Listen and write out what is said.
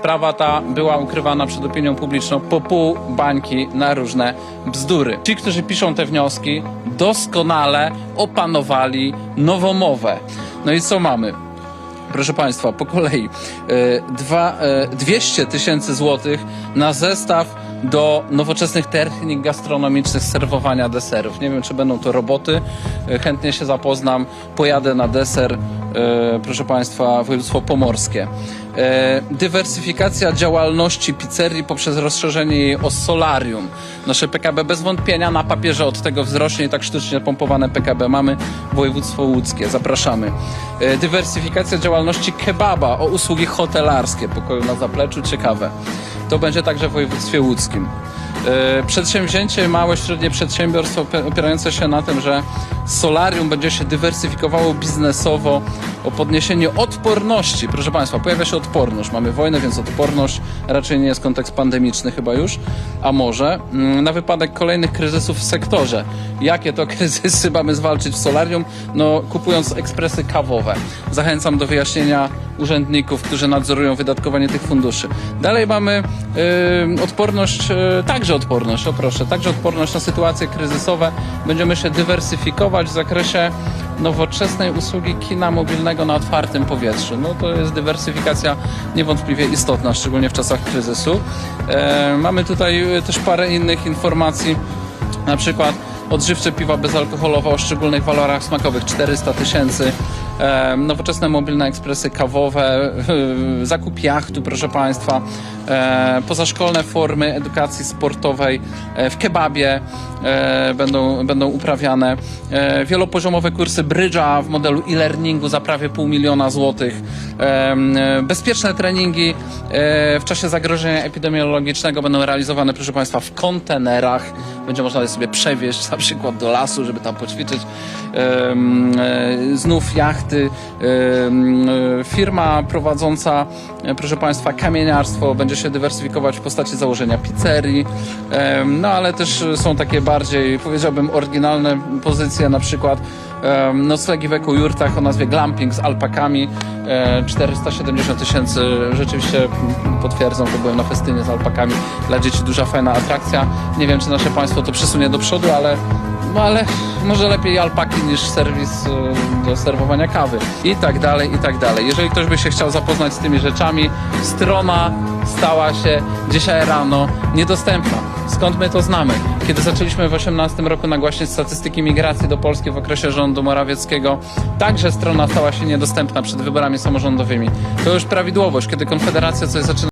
Sprawa ta była ukrywana przed opinią publiczną po pół bańki na różne bzdury. Ci, którzy piszą te wnioski, doskonale opanowali nowomowę. No i co mamy? Proszę Państwa, po kolei. E, Dwa, e, 200 tysięcy złotych na zestaw do nowoczesnych technik gastronomicznych serwowania deserów. Nie wiem, czy będą to roboty. E, Chętnie się zapoznam. Pojadę na deser, e, proszę Państwa, województwo pomorskie. E, Dywersyfikacja działalności pizzerii poprzez rozszerzenie jej o solarium. Nasze PKB bez wątpienia na papierze od tego wzrośnie i tak sztucznie pompowane PKB mamy województwo łódzkie. Zapraszamy. E, Dywersyfikacja działalności kebaba o usługi hotelarskie. Pokoju na zapleczu, ciekawe. To będzie także w województwie łódzkim. E, Przedsięwzięcie małe, średnie przedsiębiorstwo opi- opierające się na tym, że solarium będzie się dywersyfikowało biznesowo o podniesienie odporności. Proszę Państwa, pojawia się odporność. Mamy wojnę, więc odporność raczej nie jest kontekst pandemiczny chyba już, a może mm, na wypadek kolejnych kryzysów w sektorze. Jakie to kryzysy mamy zwalczyć w solarium? No, kupując ekspresy kawowe. Zachęcam do wyjaśnienia urzędników, którzy nadzorują wydatkowanie tych funduszy. Dalej mamy y, odporność, y, także odporność, o proszę, także odporność na sytuacje kryzysowe. Będziemy się dywersyfikować w zakresie nowoczesnej usługi kina mobilnego na otwartym powietrzu. No to jest dywersyfikacja niewątpliwie istotna, szczególnie w czasach kryzysu. E, mamy tutaj y, też parę innych informacji, na przykład odżywcze piwa bezalkoholowe o szczególnych walorach smakowych 400 tysięcy, nowoczesne mobilne ekspresy kawowe, zakup jachtu, proszę Państwa, pozaszkolne formy edukacji sportowej e, w kebabie e, będą, będą uprawiane, e, wielopoziomowe kursy brydża w modelu e-learningu za prawie pół miliona złotych, bezpieczne treningi w czasie zagrożenia epidemiologicznego będą realizowane, proszę Państwa, w kontenerach. Będzie można sobie przewieźć na przykład do lasu, żeby tam poćwiczyć. E, znów jachty. E, firma prowadząca, e, proszę Państwa, kamieniarstwo będzie się dywersyfikować w postaci założenia pizzerii. No ale też są takie bardziej, powiedziałbym, oryginalne pozycje, na przykład noclegi w ekojurtach o nazwie glamping z alpakami. E, 470 tysięcy, rzeczywiście potwierdzą, bo byłem na festynie z alpakami. Dla dzieci duża, fajna atrakcja. Nie wiem, czy nasze państwo to przesunie do przodu, ale no ale może lepiej alpaki niż serwis y, do serwowania kawy. I tak dalej, i tak dalej. Jeżeli ktoś by się chciał zapoznać z tymi rzeczami, strona stała się dzisiaj rano niedostępna. Skąd my to znamy? Kiedy zaczęliśmy w 2018 roku nagłaśniać statystyki migracji do Polski w okresie rządu Morawieckiego, także strona stała się niedostępna przed wyborami samorządowymi. To już prawidłowość, kiedy Konfederacja coś zaczyna